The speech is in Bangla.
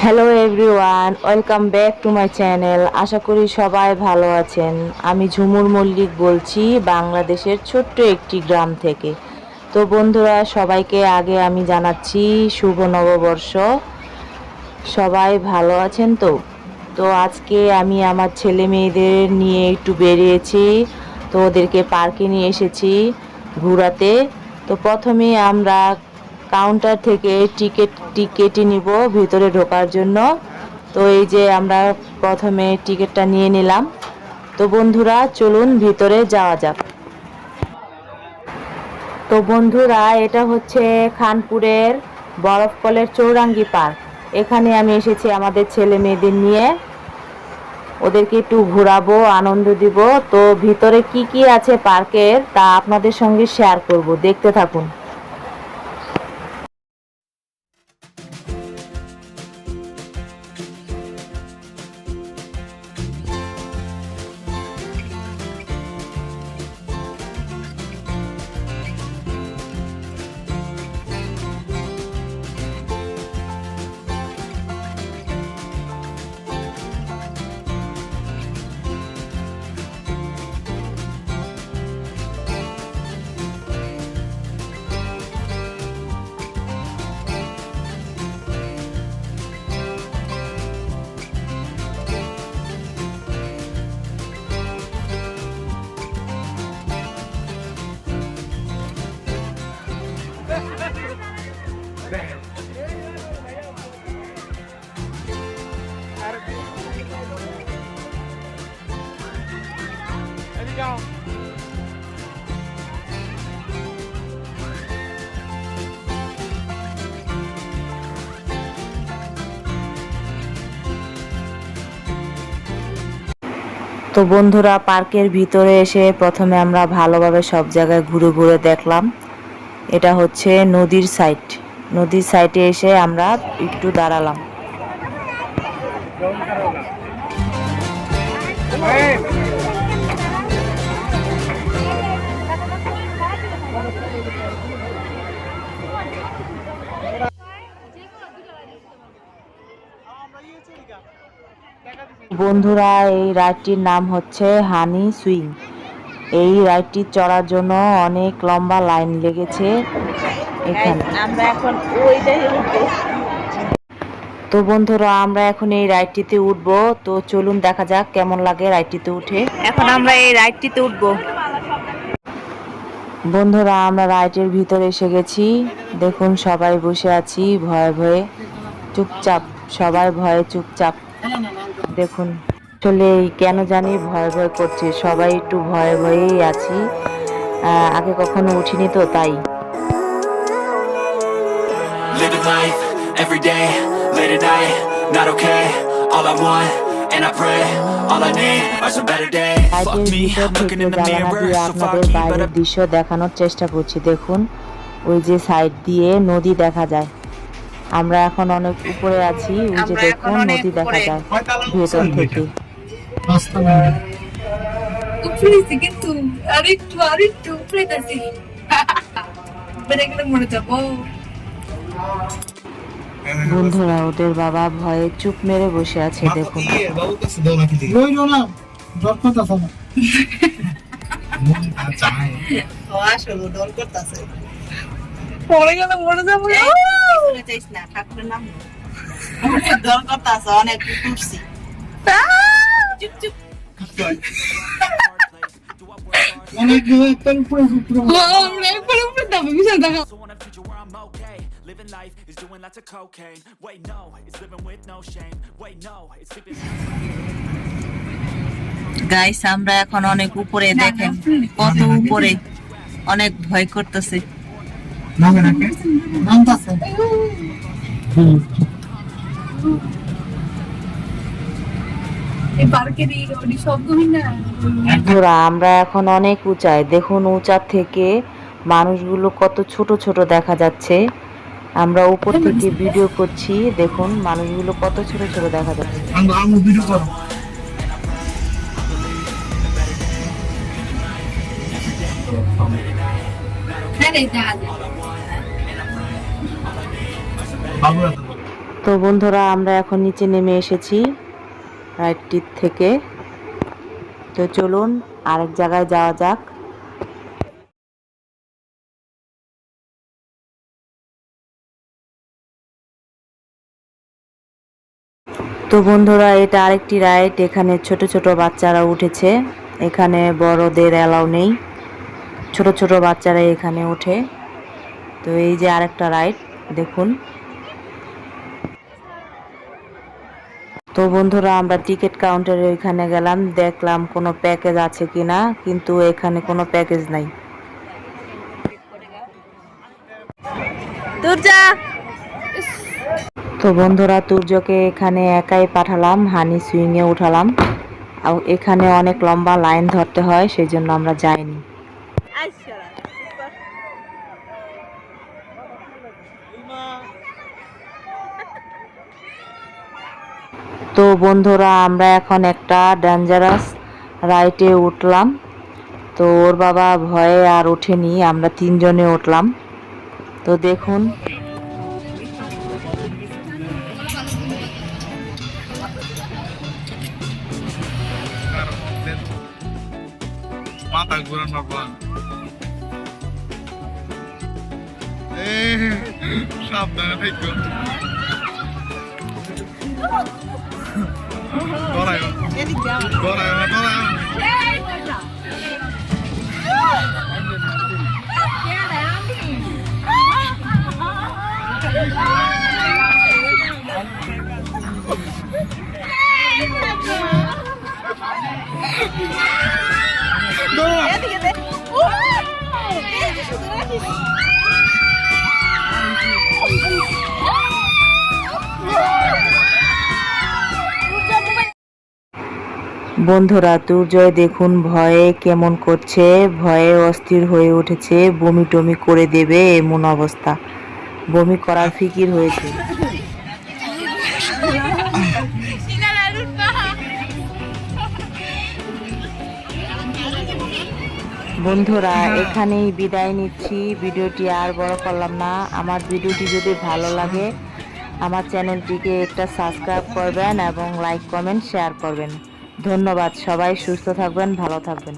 Hello everyone welcome back to my channel আশা করি সবাই ভালো আছেন। আমি ঝুমুর মল্লিক বলছি, বাংলাদেশের ছোট্ট একটি গ্রাম থেকে। তো বন্ধুরা, সবাইকে আগে আমি জানাচ্ছি, শুভ নববর্ষ। সবাই ভালো আছেন তো? তো আজকে আমি আমার ছেলে মেয়েদের নিয়ে একটু বেরিয়েছি। তো ওদেরকে পার্কে নিয়ে এসেছি ঘোরাতে। তো প্রথমে আমরা কাউন্টার থেকে টিকিট টিকেটই নিব, ভিতরে ঢোকার জন্য। তো এই যে আমরা প্রথমে টিকিটটা নিয়ে নিলাম। তো বন্ধুরা, চলুন ভিতরে যাওয়া যাক। তো বন্ধুরা, এটা হচ্ছে খানপুরের বরফকলের চৌরাঙ্গি পার্ক। এখানে আমি এসেছি আমাদের ছেলে মেয়েদের নিয়ে। ওদেরকে একটু ঘোরাবো, আনন্দ দিব। তো ভিতরে কি কি আছে পার্কের, তা আপনাদের সঙ্গে শেয়ার করব। দেখতে থাকুন। তো বন্ধুরা, পার্কের ভিতরে এসে প্রথমে আমরা ভালোভাবে সব জায়গায় ঘুরে ঘুরে দেখলাম। এটা হচ্ছে নদীর সাইড নদীর সাইডে এসে আমরা একটু দাঁড়ালাম। বন্ধুরা, এই রাইডটির নাম হচ্ছে হানি সুইং। এই রাইডটি চড়ার জন্য অনেক লম্বা লাইন লেগেছে। আমরা এখন ওইটাই তো বন্ধুরা আমরা এখন এই রাইডটিতে উঠবো। তো চলুন দেখা যাক কেমন লাগে রাইডটিতে উঠে। এখন আমরা এই রাইডটিতে উঠবো। বন্ধুরা আমরা রাইডের ভিতরে এসে গেছি। দেখুন সবাই বসে আছি ভয়ে ভয়ে। চুপচাপ সবাই ভয়ে চুপচাপ। দেখুন আসলে কেন জানি ভয় ভয় করছে। সবাই একটু ভয়ে ভয়েই আছি। আগে কখনো উঠিনি তো তাই। Living life, every day, late at night, not okay All I want, and I pray, all I need are some better days Fuck me, looking in the mirror, so foggy But বাইরের দৃশ্য দেখানোর চেষ্টা করছি দেখুন ওই যে সাইড দিয়ে নদী দেখা যায় আমরা এখন অনেক উপরে আছি ওই যে দেখুন নদী দেখা যায় ভেতর থেকে উপরেছি কিন্তু আরেকটু আরেকটু উপরে গেছি বেড়ে গেলে মরে যাব বন্ধুরা ওদের বাবা ভয়ে চুপ মেরে বসে আছে দেখুন। রইল না ডর করতেছ না। আসলে ডর করতেছে। পড়ে গেলে মরে যাব। না ঠাকুরের নাম ডর করতেছে অনেক উঠছি চুপ চুপ। অনেক উপরে বিশাল দেখা Living life is doing lots of cocaine. Wait, no, it's living with no shame. Wait, no, it's sleeping guys আমরা এখন অনেক উপরে দেখেন কত উপরে। অনেক ভয় করতেছে। বন্ধুরা আমরা এখন অনেক উঁচায়। দেখুন উঁচা থেকে মানুষগুলো কত ছোট ছোট দেখা যাচ্ছে। আমরা উপর থেকে ভিডিও করছি দেখুন মানুষগুলো কত ছোট ছোট দেখা যাচ্ছে। তো বন্ধুরা আমরা এখন নিচে নেমে এসেছি রাইডটির থেকে। তো চলুন আরেক জায়গায় যাওয়া যাক। তো বন্ধুরা, এটা আরেকটি রাইড। এখানে ছোট ছোট বাচ্চারা উঠেছে। এখানে বড়দের অ্যালাউ নেই। ছোট ছোট বাচ্চারা এখানে ওঠে। তো এই যে আরেকটা রাইড, দেখুন। তো বন্ধুরা, আমরা টিকিট কাউন্টারে ওইখানে গেলাম। দেখলাম কোনো প্যাকেজ আছে কিনা, কিন্তু এখানে কোনো প্যাকেজ নাই। তো বন্ধুরা, তুর্যকে এখানে একাই পাঠালাম, হানি সুইংয়ে উঠালাম। আর এখানে অনেক লম্বা লাইন ধরতে হয় সেই জন্য আমরা যাইনি। তো বন্ধুরা, আমরা এখন একটা ডেঞ্জারাস রাইটে উঠলাম। তো ওর বাবা ভয়ে আর ওঠেনি আমরা তিনজনে উঠলাম। তো দেখুন agora na banda. Şaplarına pek aí Doray yok. Doray yok. Doray yok. বন্ধুরা, দুর্জয় দেখুন, ভয়ে কেমন করছে? ভয়ে অস্থির হয়ে উঠেছে বমি টমি করে দেবে এমন অবস্থা। বমি করার ফিকির হয়েছে। বন্ধুরা, এখানেই বিদায় নিচ্ছি। ভিডিওটি আর বড় করলাম না। আমার ভিডিওটি যদি ভালো লাগে, আমার চ্যানেলটিকে একটা সাবস্ক্রাইব করবেন এবং লাইক, কমেন্ট, শেয়ার করবেন। ধন্যবাদ সবাই সুস্থ থাকবেন ভালো থাকবেন।